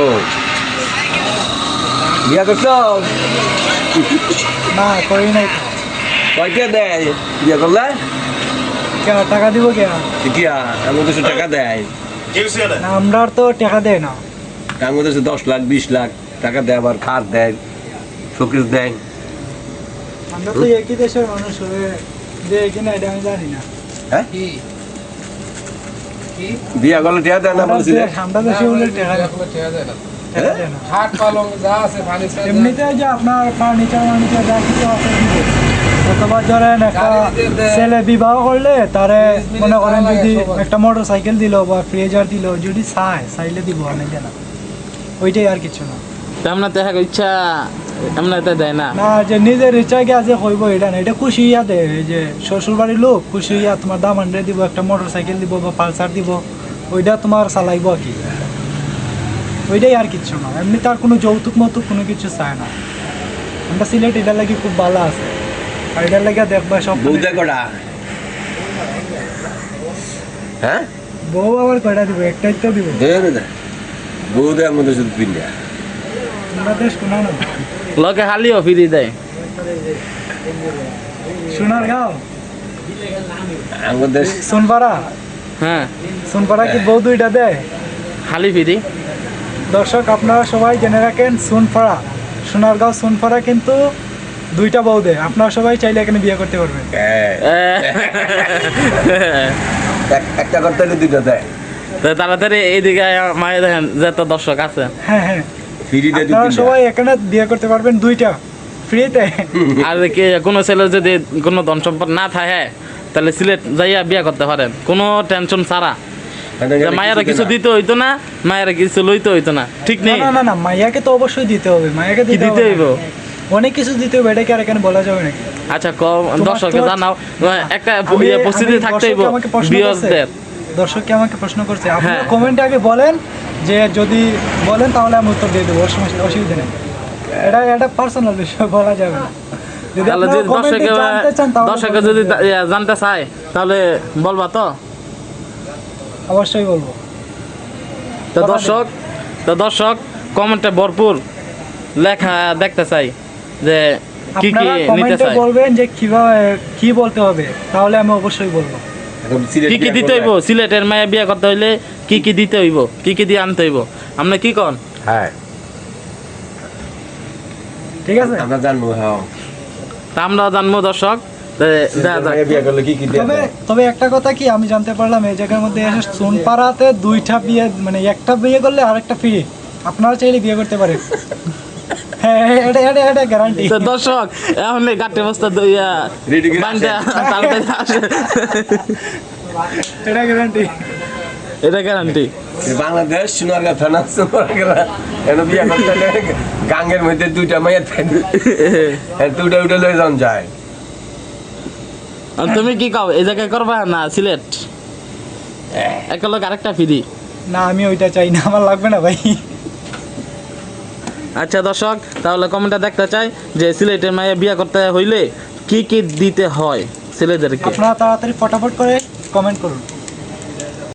ও বিয়া করছ না করি নাই। তো। দেয় বিয়া করলে কেন টাকা দিব কেন? কিয়া এমন কিছু টাকা দেয়। না আমরা আর তো টাকা দেয় না। এমন কিছু দশ লাখ বিশ লাখ টাকা দেয় আবার খাট দেয় শোকেস দেয়। আমরা তো একই দেশের মানুষ হয়ে যে কিনা এটা আমি জানি না। হ্যাঁ? বিয়া করলে টিয়া দেয় না বলছিলে দেশ- দেশে বলে টাকা দেয়। না। খাট পালং যা আছে ফার্নিচার এমনিতে যে আপনার ফার্নিচার ফার্নিচার যা কিছু আছে অথবা ধরেন একটা গাড়ি দিতে দেয়। ছেলে বিবাহ করলে তারে মনে করেন যদি একটা মোটর সাইকেল দিল বা ফ্রিজার দিল যদি চায় চাইলে দিব অনেকে না ওইটাই আর কিছু না। তেমন হ্যাঁ ইচ্ছা এমন তো দেয় না। না যে নিজের ইচ্ছাকে আজ কইব এটা না। এটা খুশি ইয়া দেয় এই যে শ্বশুর বাড়ির লোক খুশি ইয়া তোমার দাম আনরে দিব একটা মোটর সাইকেল দিব বা পালসার দিব ওইটা তোমার চালাইব আর কি। ওইটাই আর কিছু না। এমনি তার কোনো যৌতুক মৌতুক কোনো কিছু চায় না। আমরা সিলেট এটার লাগে খুব ভালো আছে। আর এটার লাগে দেখবা সব দেয় কটা? হ্যাঁ? বউ আবার কয়টা দিব? একটাই তো দিব। না আমাদের শুধু পিন্ডা আমরা দেশ না লগে হালিও ফিরি দেয়। সোনার গাঁও? আমাদের সোনপাড়া? হ্যাঁ। সোনপাড়া কি বউ দুইটা দেয়? হালি ফিরি দর্শক আপনারা সবাই জেনে রাখেন সোনপাড়া। সোনারগাঁও সোনপাড়া কিন্তু দুইটা বউ দেয়। আপনারা সবাই চাইলে এখানে বিয়ে করতে পারবেন। একটা করতে হলে দুইটা দেয়। তো তাড়াতাড়ি এইদিকে মায়ের দেখেন যত দর্শক আছে। হ্যাঁ হ্যাঁ। আপনারা সবাই এখানে বিয়ে করতে পারবেন দুইটা ফ্রিতে। আর কি কোনো ছেলের যদি কোনো ধন সম্পদ না থাকে তাহলে সিলেট যাইয়া বিয়া করতে পারেন। কোনো টেনশন ছাড়া। মায়েরা কিছু দিতে হইতো না মায়েরা কিছু লইতে হইতো না। ঠিক নেই? না না না মাইয়াকে তো অবশ্যই দিতে হবে মাইয়াকে কি দিতে হইব? অনেক কিছু দিতে হবে এটা কি আর এখানে বলা যাবে নাকি? আচ্ছা কম দর্শককে জানাও। একটা আমি- ইয়ে থাকতে হইব দর্শককে আমাকে প্রশ্ন করছে। বিয়সদের দর্শককে আমাকে প্রশ্ন করছে আপনারা হ্যাঁ। কমেন্টে আগে বলেন যে যদি বলেন তাহলে আমি উত্তর দিয়ে দেবো অসুবিধা নেই। এটা এটা পার্সোনাল বিষয় বলা যাবে না। তাহলে যদি দর্শকে জানতে চান তাহলে দর্শকে যদি জানতে চায় তাহলে বলবা তো। অবশ্যই বলব। তো দর্শক তো দর্শক কমেন্টে ভরপুর লেখা দেখতে চাই যে কি কি নিতে চাই বলবেন যে কীভাবে কি বলতে হবে তাহলে আমি অবশ্যই বলব। কি কি দিতে হইব? সিলেটের মায়া বিয়া করতে হইলে কি কি দিতে হইব? কি কি দিয়ে আনতে হইব? আমরা কি কন? হ্যাঁ। ঠিক আছে। আমরা জানব হ্যাঁ। তা আমরাও জানব দর্শক। তবে তবে একটা কথা কি আমি জানতে পারলাম এই জায়গার মধ্যে এসে সোনপাড়াতে দুইটা বিয়ে মানে একটা বিয়ে করলে আরেকটা ফ্রি আপনারা চাইলে বিয়ে করতে পারেন। তো দর্শক এখন গাটে বস্তা দইয়া আসে। এটা গ্যারান্টি এটা গ্যারান্টি বাংলাদেশ সোনারগাঁ থানা সোনারগাঁ। এনে বিয়ে করতে গাঙ্গের মধ্যে দুইটা মাইয়া থাকে দুইটা উঠে লয়ে যান যায়। তুমি কি কাও এই জায়গায় করবা না সিলেট? একটা লোক আরেকটা ফ্রি। না আমি ওইটা চাই না আমার লাগবে না ভাই। আচ্ছা দর্শক, তাহলে কমেন্টে দেখতে চাই যে সিলেটের মায়ে বিয়ে করতে হইলে কি কি দিতে হয় ছেলেদেরকে? আপনারা তাড়াতাড়ি ফটাফট করে কমেন্ট করুন।